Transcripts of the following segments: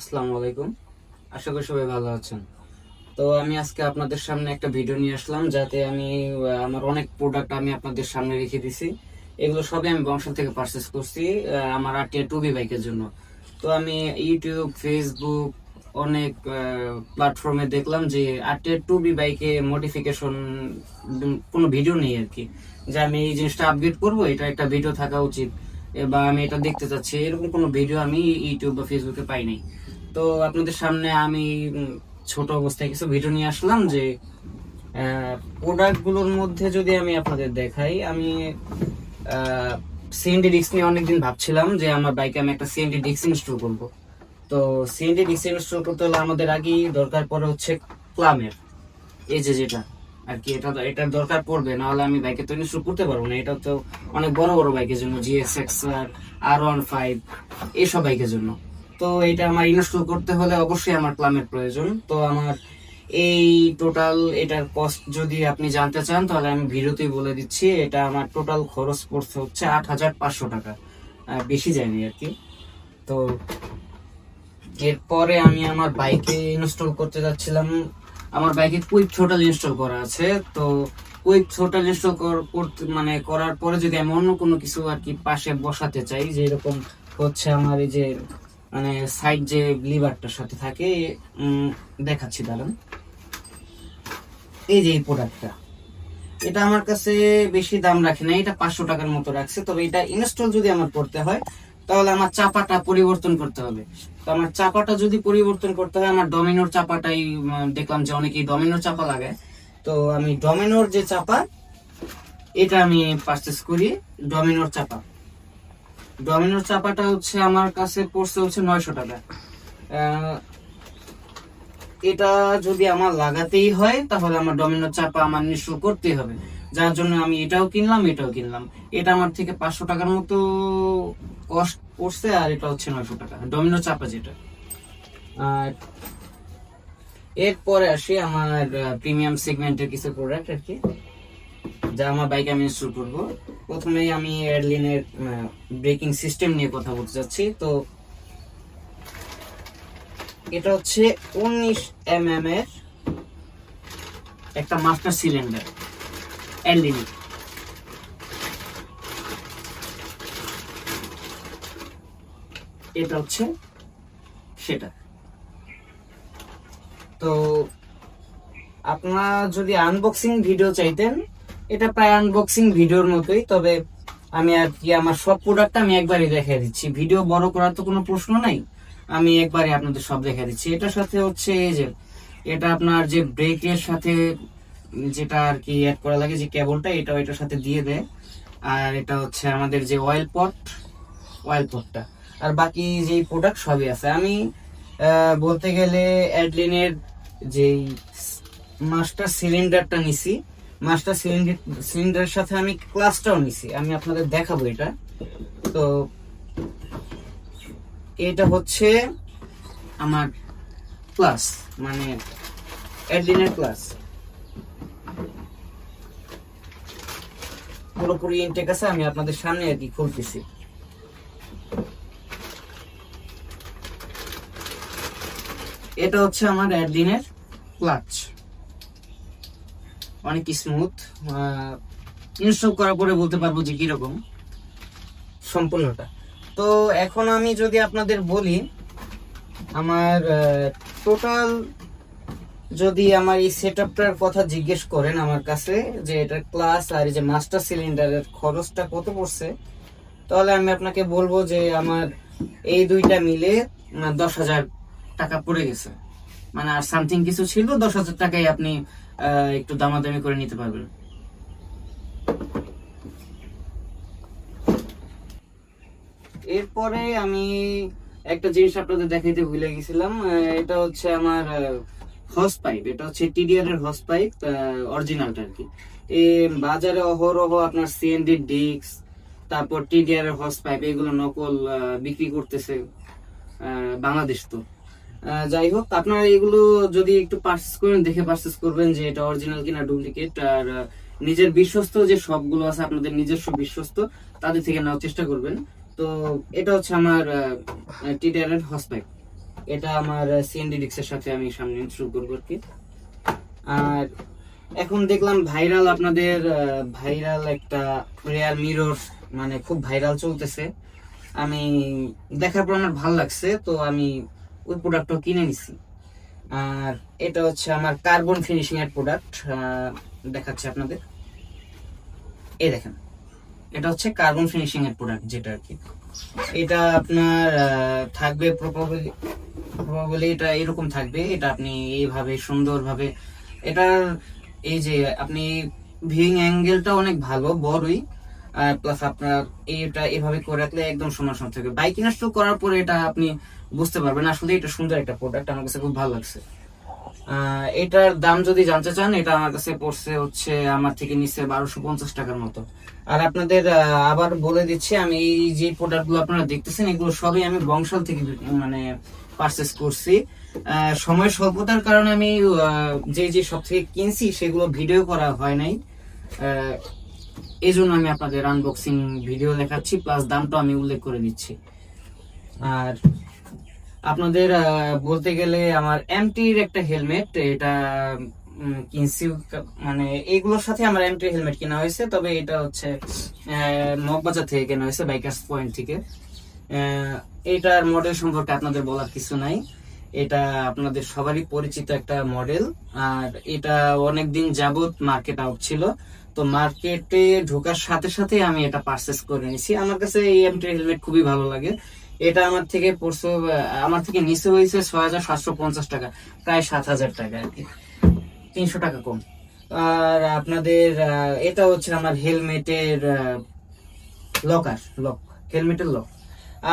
আসসালামু আলাইকুম। আশা করি সবাই ভালো আছেন। তো আমি আজকে আপনাদের সামনে একটা ভিডিও নিয়ে আসলাম, যাতে আমি আমার অনেক প্রোডাক্ট আমি আপনাদের সামনে রেখে দিছি। এগুলো সবই আমি বংশাল থেকে পারচেস করছি আমার আরটিআর টু বি বাইকের জন্য। তো আমি ইউটিউব ফেসবুক অনেক প্ল্যাটফর্মে দেখলাম যে আরটিআর টু বি বাইকে মডিফিকেশন কোনো ভিডিও নেই আর কি। যে আমি এই জিনিসটা আপগ্রেড করব, এটা একটা ভিডিও থাকা উচিত। বা আমি এটা দেখতে চাচ্ছি, এরকম কোনো ভিডিও আমি ইউটিউব বা ফেসবুকে পাই নাই। তো আপনাদের সামনে আমি ছোট অবস্থায় কিছু ভিডিও নিয়ে আসলাম যে প্রোডাক্টগুলোর মধ্যে যদি আমি আপনাদের দেখাই, আমি সিএনডি ডিস্ক নিয়ে অনেকদিন ভাবছিলাম যে আমার বাইকে আমি একটা সিএনডি ডিস্ক ইনস্টল করব। তো সিএনডি ডিস্ক ইনস্টল করতে হলে আমাদের আগেই দরকার পড়ে হচ্ছে ক্লামের এই যে যেটা, আর কি, এটা তো, এটার দরকার পড়বে না হলে আমি বাইকে তো ইনস্টল করতে পারব না। এটা তো অনেক বড় বড় বাইকের জন্য GS X R one five এইসব বাইকের জন্য। তো এটা আমার ইনস্টল করতে হলে অবশ্যই আমার ক্লামের প্রয়োজন। তো আমার এই টোটাল এটার কস্ট যদি আপনি জানতে চান, তাহলে আমি ভিডিওতেই বলে দিচ্ছি, এটা আমার টোটাল খরচ পড়ছে হচ্ছে আট হাজার পাঁচশো টাকা। বেশি যায়নি আর কি। তো এরপরে আমি আমার বাইকে ইনস্টল করতে যাচ্ছিলাম। আমার বাইকে কুইক টোটাল ইনস্টল করা আছে। তো কুইক টোটাল ইনস্টল করতে মানে করার পরে যদি আমি অন্য কোনো কিছু আর কি পাশে বসাতে চাই যে এরকম হচ্ছে আমার এই যে মানে সাইড যে লিভারটার সাথে থাকে দেখাচ্ছি দাঁড়ান। এই যে এই প্রোডাক্টটা এটা আমার কাছে বেশি দাম রাখে না, এটা পাঁচশো টাকার মতো রাখছে, তবে এটা ইনস্টল যদি আমার করতে হয়, তাহলে আমার চাপাটা পরিবর্তন করতে হবে। তো আমার চাপাটা যদি পরিবর্তন করতে হয়, আমার ডমিনোর চাপাটাই দেখলাম যে অনেকেই ডমিনোর চাপা লাগায়। তো আমি ডমিনোর যে চাপা, এটা আমি পারচেস করি ডমিনোর চাপা। ডমিনোর চাপাটা হচ্ছে আমার কাছে পড়ছে হচ্ছে নয়শো টাকা। এটা যদি আমার লাগাতেই হয়, তাহলে আমার ডমিনোর চাপা আমার নিশ্চয় করতেই হবে। যার জন্য আমি এটাও কিনলাম এটাও কিনলাম। এটা আমার থেকে পাঁচশো টাকার মতো কস্ট পড়ছে, আর এটা হচ্ছে নয়শো টাকা, ডমিনোর চাপা যেটা। আর এরপরে আসি আমার প্রিমিয়াম সেগমেন্টের কিছু প্রোডাক্ট আর কি। যা আমার বাইকে আমি ইনস্টল করব। প্রথমেই আমি এয়ারলিনের ব্রেকিং সিস্টেম নিয়ে কথা বলতে যাচ্ছি। তো এটা হচ্ছে উনিশ এম এম এর একটা মাস্টার সিলিন্ডার এয়ারলিনের এটা হচ্ছে সেটা। তো আপনারা যদি আনবক্সিং ভিডিও চাইতেন এটা প্রায় আনবক্সিং ভিডিওর মতোই, তবে আমি আর কি আমার সব প্রোডাক্ট আমি একবারই দেখাই দিচ্ছি। ভিডিও বড় করার তো কোনো প্রশ্ন নাই, আমি একবারে আপনাদের সব দেখা দিচ্ছি। এটার সাথে হচ্ছে এই যে, এটা আপনার যে ব্রেকের সাথে যেটা আর কি অ্যাড করা লাগে, যে কেবলটা এটা এটার সাথে দিয়ে দেয়। আর এটা হচ্ছে আমাদের যে অয়েল পট অয়েল পটটা আর বাকি যে প্রোডাক্ট সবই আছে। আমি বলতে গেলে অ্যাডলিনের যেই মাস্টার সিলিন্ডারটা নিছি মাস্টার সিলিন্ডার সাথে আমি ক্লাসটাও নিছি, আমি আপনাদের দেখাবো এটা। তো এটা হচ্ছে আমার ক্লাস মানে অ্যাডলিনের ক্লাস। পুরোপুরি ইনটেক আছে, আমি আপনাদের সামনে আর কি খুলতেছি। এটা হচ্ছে আমার অ্যাডলিনের ক্লাচ অনেক স্মুথ ইনস্টল করার পরে বলতে পারব যে কীরকম সম্পূর্ণটা। তো এখন আমি যদি আপনাদের বলি, আমার টোটাল যদি আমার এই সেটআপটার কথা জিজ্ঞেস করেন আমার কাছে, যে এটা ক্লাস আর এই যে মাস্টার সিলিন্ডারের খরচটা কত পড়ছে, তাহলে আমি আপনাকে বলব যে আমার এই দুইটা মিলে দশ হাজার টাকা পড়ে গেছে। মানে আর সামথিং কিছু ছিল, দশ হাজার টাকায় আপনি একটু দামাদামি করে নিতে পারবেন এরপরে আমি একটা জিনিস আপনাদের দেখাইতে ভুলে গেছিলাম এটা হচ্ছে আমার হস পাইপ, এটা হচ্ছে টিডিআর এর হস পাইপ অরিজিনালটা আর কি। বাজারে অহরহ আপনার সিএনডি ডিক্স তারপর টিডিআর এর হস পাইপ, এগুলো নকল বিক্রি করতেছে বাংলাদেশ তো। যাই হোক, আপনারা এগুলো যদি একটু পার্চেস করেন, দেখে পার্চেস করবেন যে এটা অরিজিনাল কিনা ডুপ্লিকেট আর নিজের বিশ্বস্ত যে সবগুলো আছে, আপনাদের নিজস্ব বিশ্বস্ত, তাদের থেকে নেওয়ার চেষ্টা করবেন। তো এটা হচ্ছে আমার টিডিআর এর হস এটা আমার সিএনডি ডিক্সের সাথে আমি সামনে শুরু করব আর কি। আর এখন দেখলাম ভাইরাল আপনাদের ভাইরাল একটা রেয়ার মিরর মানে খুব ভাইরাল চলতেছে। আমি দেখার পর আমার ভালো লাগছে, তো আমি ওই প্রোডাক্টটা কিনে নিছি। আর এটা হচ্ছে আমার কার্বন ফিনিশিং এর প্রোডাক্ট দেখাচ্ছে আপনাদের। এই দেখেন, এটা হচ্ছে কার্বন ফিনিশিং এর প্রোডাক্ট যেটা আর কি। এটা আপনার থাকবে প্রবাবলি প্রবাবলি এটা এরকম থাকবে, এটা আপনি এইভাবে সুন্দরভাবে, এটার এই যে আপনি ভিউইং অ্যাঙ্গেলটা অনেক ভালো, বড়ই। প্লাস আপনার এটা এভাবে করে রাখলে একদম সমান সমান থাকবে। বাইক ইনস্টল করার পরে এটা আপনি বুঝতে পারবেন, আসলে এটা সুন্দর একটা প্রোডাক্ট আমার কাছে খুব ভালো লাগছে। এটার দাম যদি জানতে চান, এটা আমার কাছে পড়ছে হচ্ছে আমার থেকে নিচ্ছে বারোশো পঞ্চাশ টাকার মতো। আর আপনাদের আবার বলে দিচ্ছি, আমি এই যে প্রোডাক্টগুলো আপনারা দেখতেছেন, এগুলো সবই আমি বংশাল থেকে মানে পারচেস করছি। সময় স্বল্পতার কারণে আমি যে যে সব থেকে কিনছি, সেগুলো ভিডিও করা হয় নাই। এই জন্য আমি আপনাদের আনবক্সিং ভিডিও দেখাচ্ছি প্লাস দামটা আমি উল্লেখ করে দিচ্ছি। আর আপনাদের বলতে গেলে আমার এমটির একটা হেলমেট এটা কিনছি মানে এইগুলোর সাথে আমার এমটি হেলমেট কেনা হয়েছে, তবে এটা হচ্ছে মগবাজার থেকে কেনা হয়েছে বাইকার্স পয়েন্ট থেকে। এটার মডেল সম্পর্কে আপনাদের বলার কিছু নাই। এটা আপনাদের সবারই পরিচিত একটা মডেল আর এটা অনেক দিন যাবত মার্কেট আউট ছিল। তো মার্কেটে ঢোকার সাথে সাথে আমি এটা পারচেস করে নিয়েছি আমার কাছে এই এমটি হেলমেট খুবই ভালো লাগে। এটা আমার থেকে পড়ছে আমার থেকে নিচে হয়েছে ছয় হাজার সাতশো পঞ্চাশ টাকা, প্রায় সাত হাজার টাকা আর কি। তিনশো টাকা কম। আর আপনাদের এটা হচ্ছে আমার হেলমেটের লকার লক হেলমেটের লক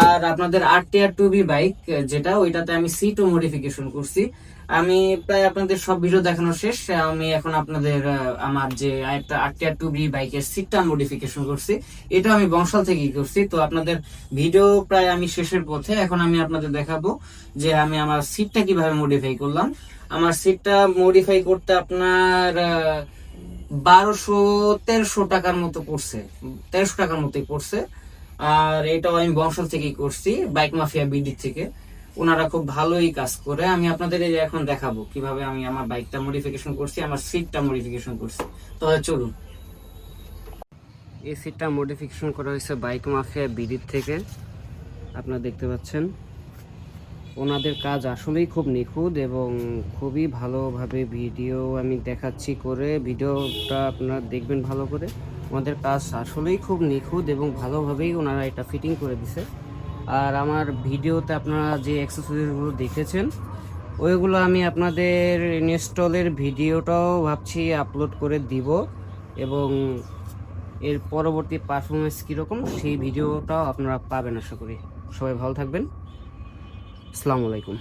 আর আপনাদের R TR two B bike যেটা ওইটাতে আমি সিটও মডিফিকেশন করছি। আমি প্রায় আপনাদের সব ভিডিও দেখানো শেষ। আমি এখন আপনাদের আমার যে একটা টিআর টু বি বাইকের সিটটা মডিফিকেশন করছি। এটা আমি বংশাল থেকেই করছি। তো আপনাদের ভিডিও প্রায় আমি শেষের পথে। এখন আমি আপনাদের দেখাবো যে আমি আমার সিটটা কীভাবে মডিফাই করলাম। আমার সিটটা মডিফাই করতে আপনার বারোশো, তেরোশো টাকার মতো পড়ছে। তেরোশো টাকার মতোই পড়ছে। আর এটাও আমি বংশাল থেকেই করছি, বাইক মাফিয়া বিডি থেকে। ওনারা খুব ভালোই কাজ করে। আমি আপনাদের এই এখন দেখাবো কীভাবে আমি আমার বাইকটা মডিফিকেশন করছি, আমার সিটটা মডিফিকেশন করছি। তাহলে চলুন। এই সিটটা মডিফিকেশন করা হয়েছে বাইক মাফিয়া বিডির থেকে। আপনারা দেখতে পাচ্ছেন। ওনাদের কাজ আসলেই খুব নিখুঁত এবং খুবই ভালোভাবে ভিডিও আমি দেখাচ্ছি করে। ভিডিওটা আপনারা দেখবেন ভালো করে। ওনাদের কাজ আসলেই খুব নিখুঁত এবং ভালোভাবেই ওনারা এটা ফিটিং করে দিছে। আর আমার ভিডিওতে আপনারা যে অ্যাক্সেসরিজগুলো দেখেছেন, ওইগুলো আমি আপনাদের ইনস্টলের ভিডিওটাও ভাবছি আপলোড করে দিব এবং এর পরবর্তী পারফরমেন্স কীরকম সেই ভিডিওটাও আপনারা পাবেন আশা করি। সবাই ভালো থাকবেন। আসসালামু আলাইকুম।